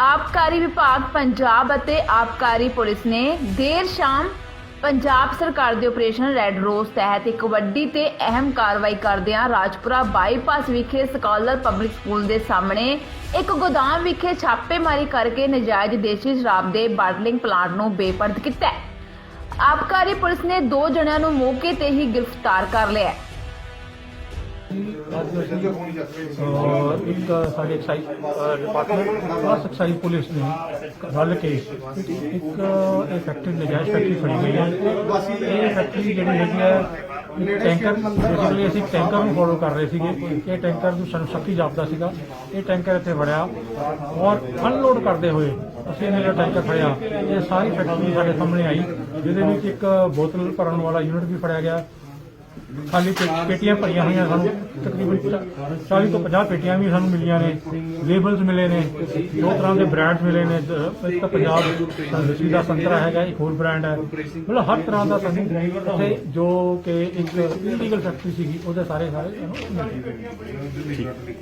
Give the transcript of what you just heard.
ਆਬਕਾਰੀ ਵਿਭਾਗ ਪੰਜਾਬ ਅਤੇ ਆਬਕਾਰੀ ਪੁਲਿਸ ਨੇ ਦੇਰ ਸ਼ਾਮ ਪੰਜਾਬ ਸਰਕਾਰ ਦੇ ਆਪਰੇਸ਼ਨ ਰੈੱਡ ਰੋਜ਼ ਤਹਿਤ ਇੱਕ ਵੱਡੀ ਤੇ ਅਹਿਮ ਕਾਰਵਾਈ ਕਰਦਿਆਂ ਰਾਜਪੁਰਾ ਬਾਈਪਾਸ ਵਿਖੇ ਸਕਾਲਰ ਪਬਲਿਕ ਸਕੂਲ ਦੇ ਸਾਹਮਣੇ ਇੱਕ ਗੋਦਾਮ ਵਿਖੇ ਛਾਪੇਮਾਰੀ ਕਰਕੇ ਨਜਾਇਜ਼ ਦੇਸੀ ਸ਼ਰਾਬ ਦੇ ਬਾਟਲਿੰਗ ਪਲਾਂਟ ਨੂੰ ਬੇਪਰਦ ਕੀਤਾ ਹੈ। ਆਬਕਾਰੀ ਪੁਲਿਸ ਨੇ ਦੋ ਜਣਿਆਂ ਨੂੰ ਮੌਕੇ ਤੇ ਹੀ ਗ੍ਰਿਫਤਾਰ ਕਰ ਲਿਆ ਹੈ। ਅੱਜ ਅਸੀਂ ਅਹ, ਇੱਕ ਸਾਡੇ excise department plus excise police ਨੇ ਇੱਕ ਇਹ ਫੈਕਟਰੀ ਨਜਾਇਜ਼ ਫੈਕਟਰੀ ਫੜੀ ਗਈ ਹੈ। ਇਹ ਫੈਕਟਰੀ ਜਿਹੜੀ ਹੈਗੀ ਹੈ ਟੈਂਕਰ ਬੇਸਿਕਲੀ ਅਸੀਂ ਟੈਂਕਰ ਨੂੰ ਫੋਲੋ ਕਰ ਰਹੇ ਸੀਗੇ। ਇਹ ਟੈਂਕਰ ਨੂੰ ਸਾਨੂੰ ਸ਼ੱਕੀ ਜਾਪਦਾ ਸੀਗਾ। ਇਹ ਟੈਂਕਰ ਇੱਥੇ ਵੜਿਆ ਔਰ ਅਨਲੋਡ ਕਰਦੇ ਹੋਏ ਅਸੀਂ ਇਹ ਜਿਹੜਾ ਟੈਂਕਰ ਫੜਿਆ। ਇਹ ਸਾਰੀ ਫੈਕਟਰੀ ਸਾਡੇ ਸਾਹਮਣੇ ਆਈ ਜਿਹਦੇ ਵਿੱਚ ਇੱਕ ਬੋਤਲ ਭਰਨ ਵਾਲਾ ਯੂਨਿਟ ਵੀ ਫੜਿਆ ਗਿਆ। ਖਾਲੀ ਪੇ- ਪੇਟੀਆਂ ਭਰੀਆਂ ਹੋਈਆਂ ਸਾਨੂੰ, ਤਕਰੀਬਨ 40 ਤੋਂ 50 ਪੇਟੀਆਂ ਵੀ ਸਾਨੂੰ ਮਿਲੀਆਂ ਨੇ ਲੇਬਲਸ ਮਿਲੇ ਨੇ, ਦੋ ਤਰ੍ਹਾਂ ਦੇ ਬ੍ਰਾਂਡ ਮਿਲੇ ਨੇ ਦ- ਇੱਕ ਤਾਂ ਪੰਜਾਬ ਰਸੀ ਦਾ ਸੰਤਰਾ ਹੈਗਾ, ਇੱਕ ਹੋਰ ਬ੍ਰਾਂਡ ਹੈ। ਮਤਲਬ ਹਰ ਤਰ੍ਹਾਂ ਦਾ ਸਾਨੂੰ ਇੱਥੇ ਜੋ ਕਿ ਇੱਕ ਇਲੀਗਲ ਫੈਕਟਰੀ ਸੀਗੀ, ਉਹਦੇ ਸਾਰੇ ਸਾਰੇ ਸਾਨੂੰ ਮਿਲ